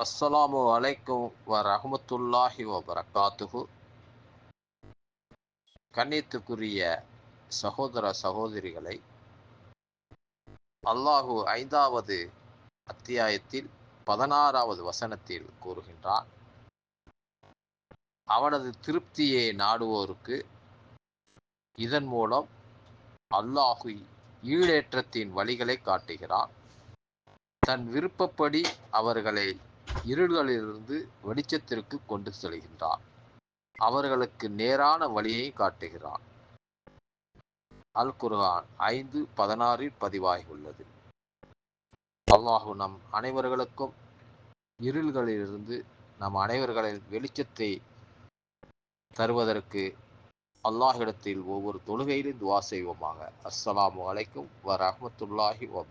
அஸ்ஸலாமு அலைக்கும் வ ரஹமத்துல்லாஹி வ பரகாத்துஹு கண்ணியத்துக்குரிய சகோதர சகோதரிகளை அல்லாஹு ஐந்தாவது அத்தியாயத்தில் பதினாறாவது வசனத்தில் கூறுகின்றான். அவனது திருப்தியை நாடுவோருக்கு இதன் மூலம் அல்லாஹு ஈடேற்றத்தின் வழிகளை காட்டுகிறான். தன் விருப்பப்படி அவர்களை இருள்களிலிருந்து வெளிச்சத்திற்கு கொண்டு செல்கின்றான். அவர்களுக்கு நேரான வழியை காட்டுகிறான். அல் குர்ஹான் ஐந்து பதினாறில் பதிவாகியுள்ளது. அல்லாஹு நம் அனைவர்களுக்கும் இருள்களிலிருந்து நம் அனைவர்களின் வெளிச்சத்தை தருவதற்கு அல்லாஹிடத்தில் ஒவ்வொரு தொழுகையிலும் துவா செய்வோமாக. அஸ்ஸலாமு அலைக்கும் வ ரஹமத்துல்லாஹி வ